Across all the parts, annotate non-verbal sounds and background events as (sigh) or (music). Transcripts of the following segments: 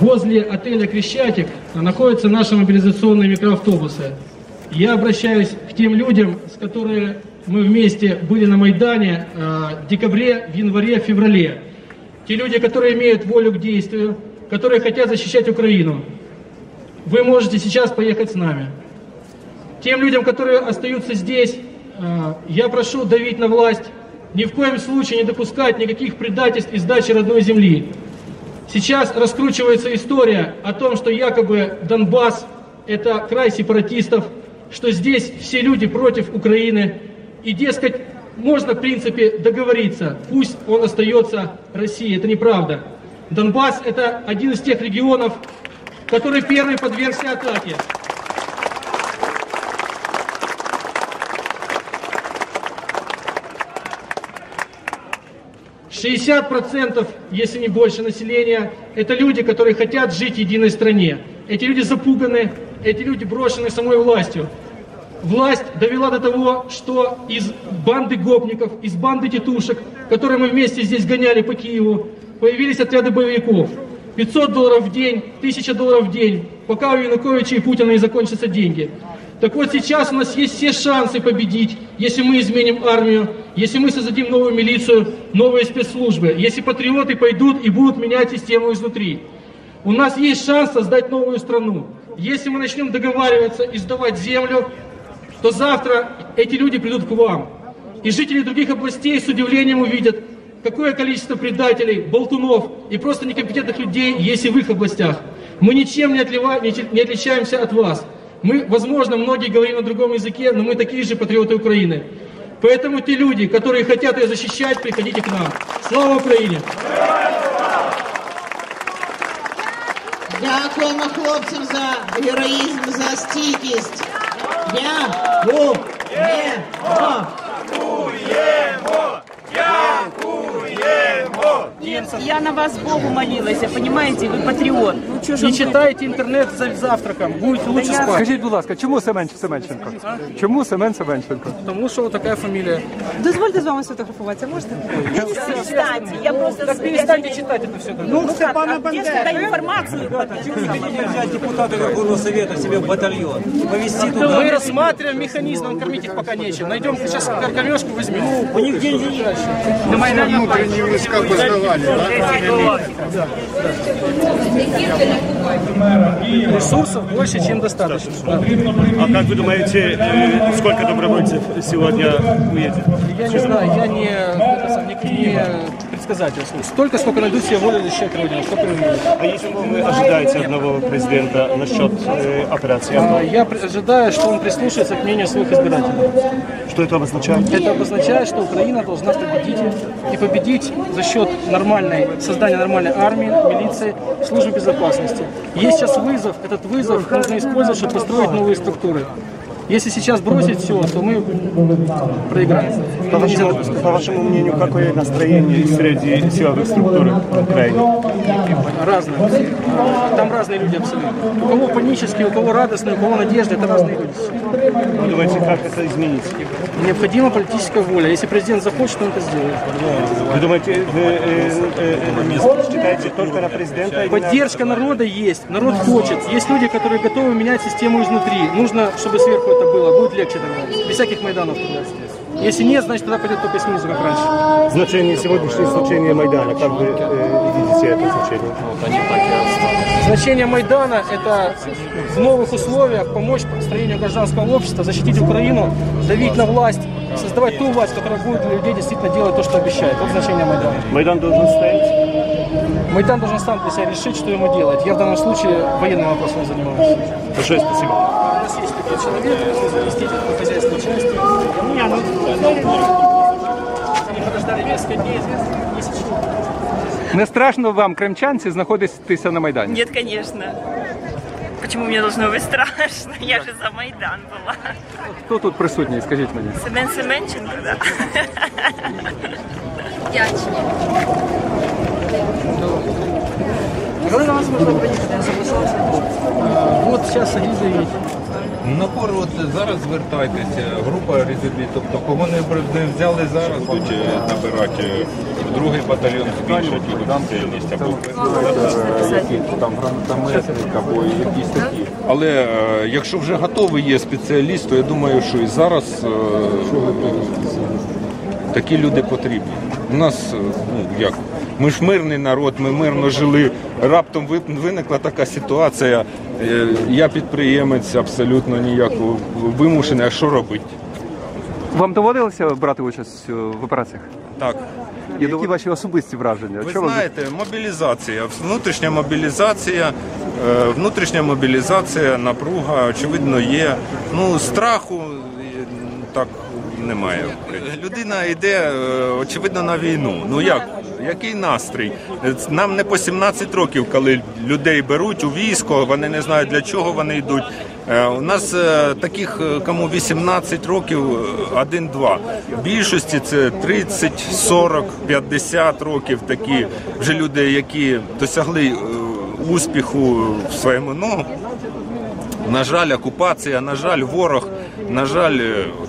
возле отеля «Крещатик» находятся наши мобилизационные микроавтобусы. Я обращаюсь к тем людям, с которыми мы вместе были на Майдане в декабре, в январе, в феврале. Те люди, которые имеют волю к действию, которые хотят защищать Украину. Вы можете сейчас поехать с нами. Тем людям, которые остаются здесь, я прошу давить на власть, ни в коем случае не допускать никаких предательств и сдачи родной земли. Сейчас раскручивается история о том, что якобы Донбасс – это край сепаратистов, что здесь все люди против Украины. И, дескать, можно, в принципе, договориться, пусть он остается Россией. Это неправда. Донбасс – это один из тех регионов, который первый подвергся атаке. 60%, если не больше населения, это люди, которые хотят жить в единой стране. Эти люди запуганы, эти люди брошены самой властью. Власть довела до того, что из банды гопников, из банды тетушек, которые мы вместе здесь гоняли по Киеву, появились отряды боевиков. 500 долларов в день, 1000 долларов в день, пока у Януковича и Путина не закончатся деньги. Так вот сейчас у нас есть все шансы победить, если мы изменим армию, если мы создадим новую милицию, новые спецслужбы, если патриоты пойдут и будут менять систему изнутри. У нас есть шанс создать новую страну. Если мы начнем договариваться и сдавать землю, то завтра эти люди придут к вам. И жители других областей с удивлением увидят, какое количество предателей, болтунов и просто некомпетентных людей есть и в их областях. Мы ничем не, отлива, не, отличаемся от вас. Мы, возможно, многие говорим на другом языке, но мы такие же патриоты Украины. Поэтому те люди, которые хотят ее защищать, приходите к нам. Слава Украине! Дякуємо хлопцям за героїзм, за стійкість. Дякуємо! Я на вас Богу молилась, понимаете, вы патриот. Ну, чё ж Не он- читайте интернет за завтраком, будете лучше я- спать. Скажіть, будь ласка, чому Семен Семенченко? Чому Семен Семенченко? Потому что вот такая фамилия. Дозвольте з вами сфотографуватися, можете? Кстати, я просто... Так перестаньте читать это все. Ну, как, а где же тогда информацию? взять депутата Верховного Совета себе в батальон, повезти туда. Мы рассматриваем механизм, но кормить их пока нечем. Найдем сейчас кормежку возьмем. У них деньги есть. На Майдане Ресурсов больше, чем достаточно. Да. А как вы думаете, э, сколько добровольцев сегодня уедет? Я не знаю, я не, сам, не, не предсказатель. Столько, сколько найдут себе волю защищать Родину, уедет. А если вы ожидаете от нового президента насчет э, операции А, Я ожидаю, что он прислушается к мнению своих избирателей. что это обозначает? Это обозначает, что Украина должна победить. И победить за счет нормальной, создания нормальной армии, милиции, службы безопасности. Есть сейчас вызов, этот вызов нужно использовать, чтобы построить новые структуры. Если сейчас бросить все, то мы проиграем. По вашему, по вашему мнению, какое настроение среди силовых структур в Украине? Разные. Там разные люди абсолютно. У кого панические, у кого радостные, у кого надежда, это разные люди. Вы думаете, как это изменить? Необходима политическая воля. Если президент захочет, он это сделает. Вы думаете, только на президента? Поддержка народа есть, народ хочет. Есть люди, которые готовы менять систему изнутри. Нужно, чтобы сверху это было. Будет легче тогда. Без всяких майданов тогда. Если нет, значит тогда пойдет только снизу, как раньше. Значение сегодняшнего случения Майдана, как вы э, видите это значение? Значение Майдана – это в новых условиях помочь построению гражданского общества, защитить Украину, давить на власть, создавать ту власть, которая будет для людей действительно делать то, что обещает. Вот значение Майдана. Майдан должен стоять? Майдан должен сам для себя решить, что ему делать. Я в данном случае военным вопросом занимаюсь. Большое спасибо. У нас есть такой человек, заместитель по хозяйственной части. Не, ну, они подождали несколько дней, если чего. Не страшно вам, кримчанці, знаходитися на Майдані? Нет, конечно. Почему мне должно быть страшно? Я же за Майдан была. Хто тут присутній, скажіть мені? Семен Семенченко, да? На вас? Я соглашался. А, Вот сейчас. Напор, от зараз звертайтеся, група резерві, тобто кого не, взяли зараз, будуть набирати в другий батальйон збільшать його чисельність або там гранатометник або якісь такі. Але е, якщо вже готовий є спеціаліст, то я думаю, що і зараз е, такі люди потрібні. У нас, е, ну як, ми ж мирний народ, ми мирно жили. Раптом виникла така ситуація. е, Я підприємець, абсолютно ніяко вимушений, а що робити? Вам доводилося брати участь в операціях? Так. Які ваші особисті враження? Ви вам- знаєте, мобілізація, внутрішня мобілізація, е, внутрішня мобілізація, напруга, очевидно, є. Ну, страху е, так немає. Людина йде, очевидно, на війну. Ну як? Який настрій? Нам не по 17 років, коли людей беруть у військо, вони не знають для чого вони йдуть. Е, У нас е, таких, е, кому 18 років, один-два. В більшості це 30, 40, 50 років такі вже люди, які досягли успіху в своєму ну, на жаль, окупація, на жаль, ворог, на жаль,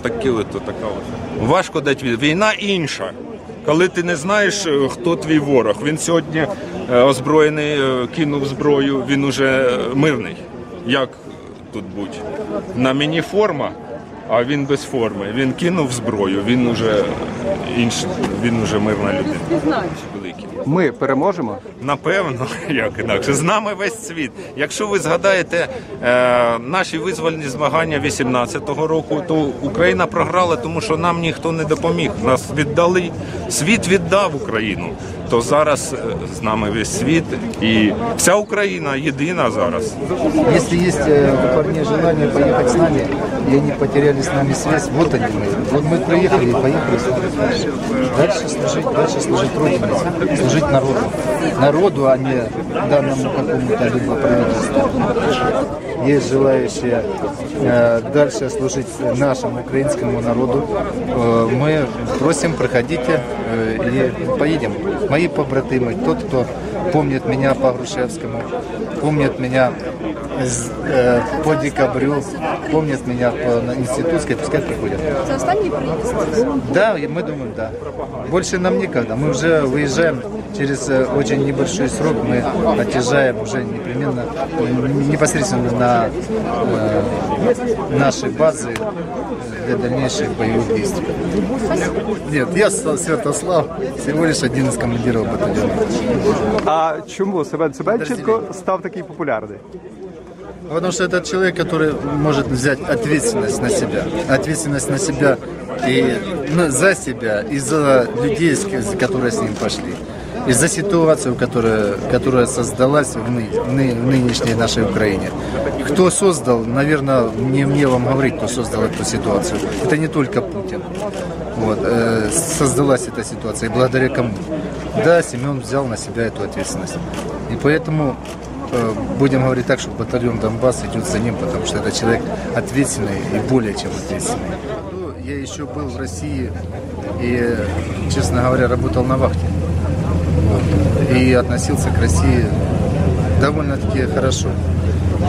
такі от, така от. Важко дати Війна інша. Коли ти не знаєш, е, хто твій ворог. Він сьогодні е, озброєний, е, кинув зброю, він уже мирний. Як тут будь? На мені форма, а він без форми. Він кинув зброю, він уже інший, він уже мирна людина. Ми переможемо. Напевно, (laughs) як інакше. З нами весь світ. Якщо ви згадаєте е, наші визвольні змагання 18-го року, то Україна програла, тому що нам ніхто не допоміг. Нас віддали. Світ віддав Україну. То зараз е, з нами весь світ і вся Україна єдина зараз. Если есть э, у парней желание поехать с нами, и они потеряли с нами связь, вот они мы. Вот мы приехали и поехали с нами дальше. Дальше служить, дальше служить Родине, служить народу. Народу, а не данному какому-то либо правительству. Есть желающие э, дальше служить нашему украинскому народу. Э, мы просим, проходите э, и поедем. Мои побратимы, тот, кто помнит меня по Грушевскому, помнит меня с- э, по декабрю, помнит меня по институтской, пускай приходят. Це останній приїзд? Да, мы думаем, да. Больше нам некогда. Мы уже выезжаем через э, очень небольшой срок. Мы отъезжаем уже непременно, э, непосредственно на э, наши базы для дальнейших боевых действий. Нет, я Святослав, всего лишь один из командиров батальона. А чому Семен Семенченко став такий популярний? Потому что это человек, который может взять ответственность на себя. Ответственность на себя и ну, за себя, и за людей, которые с ним пошли. И за ситуацию, которая, которая создалась в, ны- в ны- в нынешней нашей Украине. Кто создал, наверное, не мне вам говорить, кто создал эту ситуацию. Это не только Путин. Вот, э, создалась эта ситуация. И благодаря кому? Да, Семен взял на себя эту ответственность. И поэтому э, будем говорить так, что батальон Донбасс идет за ним, потому что это человек ответственный и более чем ответственный. Я еще был в России и, честно говоря, работал на вахте. И относился к России довольно-таки хорошо.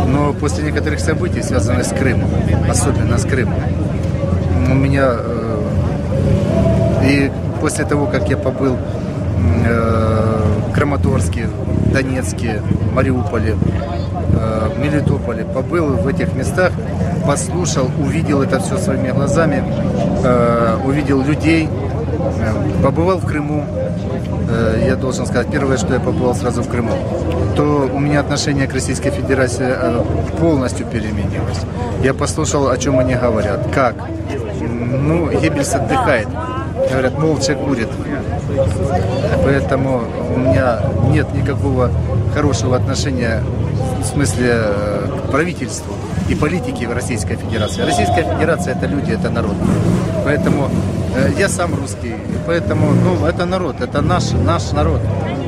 Но после некоторых событий, связанных с Крымом, особенно с Крымом, у меня э, и после того, как я побыл э, в Краматорске, Донецке, Мариуполе, э, Мелитополе, побыл в этих местах, послушал, увидел это все своими глазами, увидел людей, побывал в Крыму. Э, я должен сказать, первое, что я побывал сразу в Крыму, то у меня отношение к Российской Федерации э, полностью переменилось. Я послушал, о чем они говорят, как. Ну, Геббельс отдыхает. Говорят, молча курит. Поэтому у меня нет никакого хорошего отношения в смысле э, к правительству и политике в Российской Федерации. Российская Федерация это люди, это народ. Поэтому я сам русский, поэтому ну, это народ, это наш, наш народ,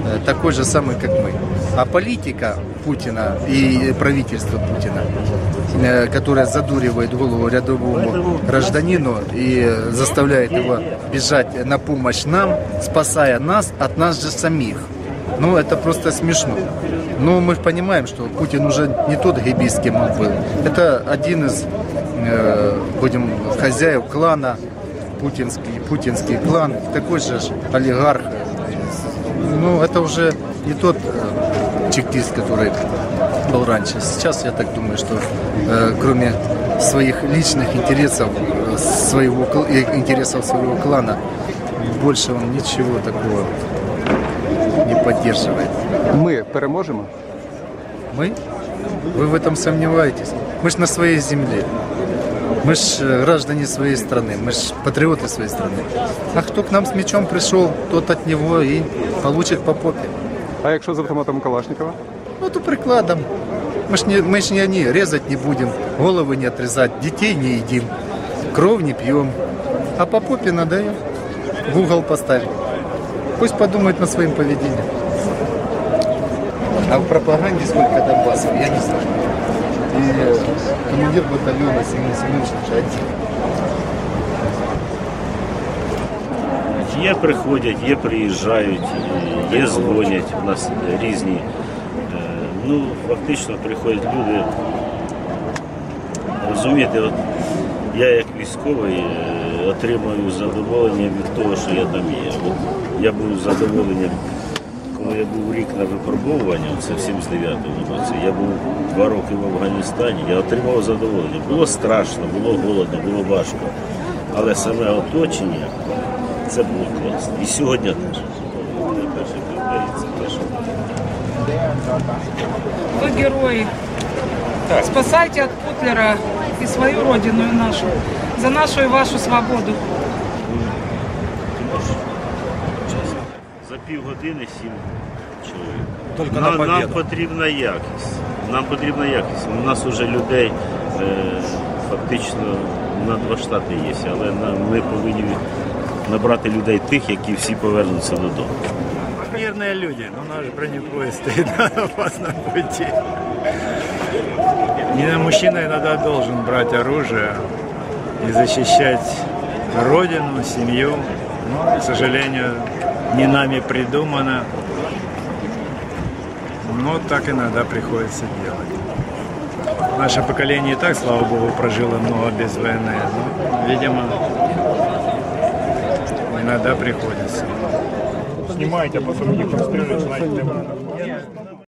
э, такой же самый, как мы. А политика Путина и правительство Путина, э, которое задуривает голову рядовому гражданину и заставляет его бежать на помощь нам, спасая нас от нас же самих. Ну, это просто смешно. Но мы понимаем, что Путин уже не тот гибист, кем он был. Это один из, э, будем, хозяев клана, путинский, путинский клан, такой же олигарх. Ну, это уже не тот э, чектист, который был раньше. Сейчас я так думаю, что э, кроме своих личных интересов, э, своего, и интересов своего клана, больше он ничего такого не поддерживает. Ми переможемо. Мы? Вы в этом сомневаетесь? Мы ж на своей земле. Мы ж э, граждане своей страны, мы ж патриоты своей страны. А кто к нам с мечом пришел, тот от него и получит по попе. А якщо з автоматом Калашникова? Ну, то прикладом. Мы ж, не, мы ж не они, резать не будем, головы не отрезать, детей не едим, кровь не пьем. А по попе надаем, в угол поставим. Пусть подумают над своим поведением. А в пропаганде сколько Донбассов, я не знаю. И командир батальона Семен Семенович один. Є приходять, є приїжджають, є дзвонять, у нас різні. е, Ну, фактично приходять люди. Розумієте, от я як військовий е, отримую задоволення від того, що я там є. От я був задоволений, я був рік на випробовуванні, це в 79-му році, я був два роки в Афганістані, я отримав задоволення. Було страшно, було голодно, було важко. Але саме оточення це було класно. І сьогодні теж. Теж. Вы герои. Спасайте от Путлера и свою родину, и нашу. За нашу и вашу свободу. Півгодини сім чоловік. Тільки на нам, нам потрібна якість. Нам потрібна якість. У нас вже людей е, фактично на два штати є, але на- ми повинні набрати людей тих, які всі повернуться додому. Мирные люди, но наш бронепоезд стоит (laughs) на опасном пути. И мужчина иногда должен брать оружие и защищать родину, семью. Но, к сожалению, не нами придумано. Но так иногда приходится делать. Наше поколение и так, слава богу, прожило много без войны. Но, видимо, иногда приходится. Снимайте, а потом не прострелят, знаете,